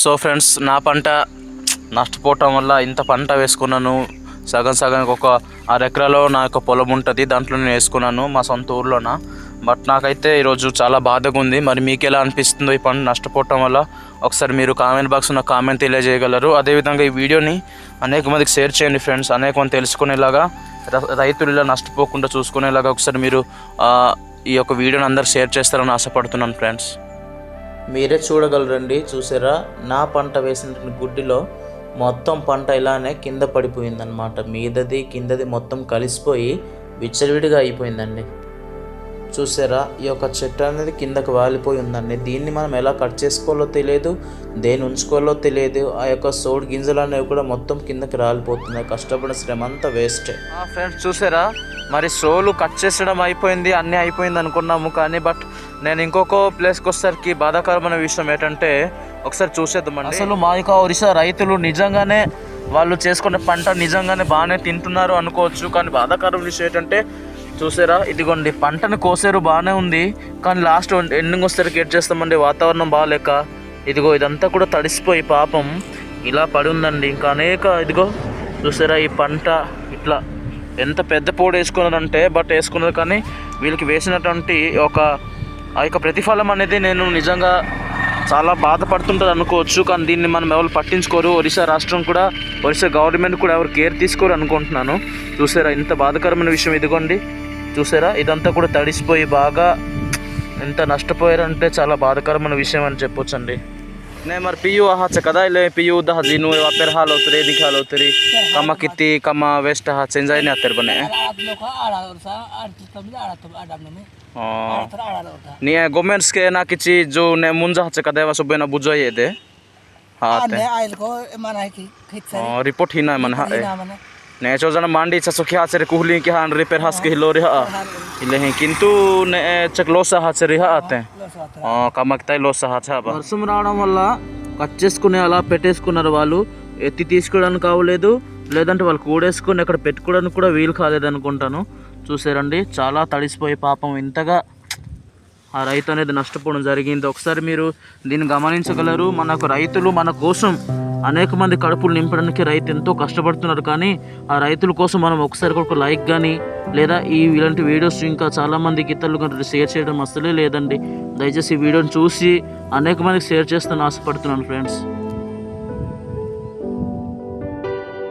So friends నా పంట నష్టపోవటం వల్ల ఇంత పంట వేసుకున్నాను. సగం సగం ఒక ఆరు ఎకరాలో నా యొక్క పొలం ఉంటుంది దాంట్లో నేను వేసుకున్నాను మా సొంత ఊర్లోన. బట్ నాకైతే ఈరోజు చాలా బాధగా ఉంది. మరి మీకు ఎలా అనిపిస్తుందో ఈ పంట నష్టపోవటం వల్ల ఒకసారి మీరు కామెంట్ బాక్స్ ఉన్న కామెంట్ తెలియజేయగలరు. అదేవిధంగా ఈ వీడియోని అనేక మందికి షేర్ చేయండి ఫ్రెండ్స్. అనేక మంది తెలుసుకునేలాగా రైతులు ఇలా నష్టపోకుండా చూసుకునేలాగా ఒకసారి మీరు ఈ యొక్క వీడియోని అందరు షేర్ చేస్తారని ఆశపడుతున్నాను ఫ్రెండ్స్. మీరే చూడగలరండి చూసారా? నా పంట వేసిన గుడ్డిలో మొత్తం పంట ఇలానే కింద పడిపోయిందనమాట మీదది కిందది మొత్తం కలిసిపోయి విచ్చలవిడిగా అయిపోయిందండి. చూసారా? ఈ యొక్క చెట్టు అనేది కిందకు వాలిపోయి ఉందండి. దీన్ని మనం ఎలా కట్ చేసుకోవాలో తెలియదు దేని ఉంచుకోవాలో తెలియదు. ఆ యొక్క సోడు గింజలు అనేవి కూడా మొత్తం కిందకి రాలిపోతున్నాయి. కష్టపడిన శ్రమ అంతా వేస్టే ఫ్రెండ్స్ చూసారా? మరి సోలు కట్ చేసడం అయిపోయింది అన్నీ అయిపోయింది అనుకున్నాము కానీ బట్ నేను ఇంకొక ప్లేస్కి వచ్చేసరికి బాధాకరమైన విషయం ఏంటంటే ఒకసారి చూసేద్దామండి. అసలు మా యొక్క ఒరిస్సా రైతులు నిజంగానే వాళ్ళు చేసుకునే పంట నిజంగానే బాగానే తింటున్నారు అనుకోవచ్చు కానీ బాధాకరమైన విషయం ఏంటంటే చూసారా? ఇదిగోండి పంటను కోసేరు బాగానే ఉంది కానీ లాస్ట్ ఎండింగ్ వచ్చేసరికి ఎట్ చేస్తామండి? వాతావరణం బాగాలేక ఇదిగో ఇదంతా కూడా తడిసిపోయి పాపం ఇలా పడి ఉందండి. ఇంకా అనేక ఇదిగో చూసారా ఈ పంట ఇట్లా ఎంత పెద్ద పోడు వేసుకున్నారంటే బట్ వేసుకున్నారు కానీ వీళ్ళకి వేసినటువంటి ఒక ఆ యొక్క ప్రతిఫలం అనేది నేను నిజంగా చాలా బాధపడుతుంటుంది అనుకోవచ్చు కానీ దీన్ని మనం ఎవరు పట్టించుకోరు. ఒరిస్సా రాష్ట్రం కూడా ఒరిస్సా గవర్నమెంట్ కూడా ఎవరు కేర్ తీసుకోరు అనుకుంటున్నాను. చూసారా ఇంత బాధకరమైన విషయం ఇదిగోండి. చూసారా ఇదంతా కూడా తడిసిపోయి బాగా ఎంత నష్టపోయారంటే చాలా బాధకరమైన విషయం అని చెప్పొచ్చండి. Neymar piyu ahatsa kadai le piyu dah dinu wa per halo tre dikhalo tre kama kiti kama west ha chenjai na ter bane নিয়ে গভর্নমেন্টস কে না কিছু जो ने मुंजा हच कदे वा सुबे ना बुझाइए दे हां ने आइल को माना है कि रिपोर्ट ही ना मन हां ᱱᱮ ᱢᱟᱱᱰᱤ ᱪᱟᱥᱚᱠᱷᱤ ᱦᱟᱥᱮᱨ ᱠᱩᱦᱞᱤ ᱠᱤ ᱦᱟᱱ ᱨᱤᱯᱮᱨ ᱦᱟᱥ ᱦᱤᱞᱚ ᱨᱮᱦᱟ ᱤᱞᱮᱦᱤ ᱠᱤᱱᱛᱩ ᱱᱮ చక్లోసా హాచ రిహా వర్షం రావడం వల్ల కట్ చేసుకుని అలా పెట్టేసుకున్నారు వాళ్ళు ఎత్తి తీసుకోవడానికి కావలేదు లేదంటే వాళ్ళు కూడేసుకుని అక్కడ పెట్టుకోవడానికి కూడా వీలు కాలేదు చూసారండి చాలా తడిసిపోయి పాపం ఇంతగా ఆ రైతు అనేది నష్టపోవడం జరిగింది ఒకసారి మీరు దీన్ని గమనించగలరు మనకు రైతులు మన కోసం అనేక మంది కడుపులు నింపడానికి రైతు ఎంతో కష్టపడుతున్నారు కానీ ఆ రైతుల కోసం మనం ఒకసారి ఒక లైక్ కానీ లేదా ఈ ఇలాంటి వీడియోస్ ఇంకా చాలామంది ఇతరులు షేర్ చేయడం అసలే లేదండి. దయచేసి ఈ వీడియోని చూసి అనేక మందికి షేర్ చేస్తాను ఆశపడుతున్నాను ఫ్రెండ్స్.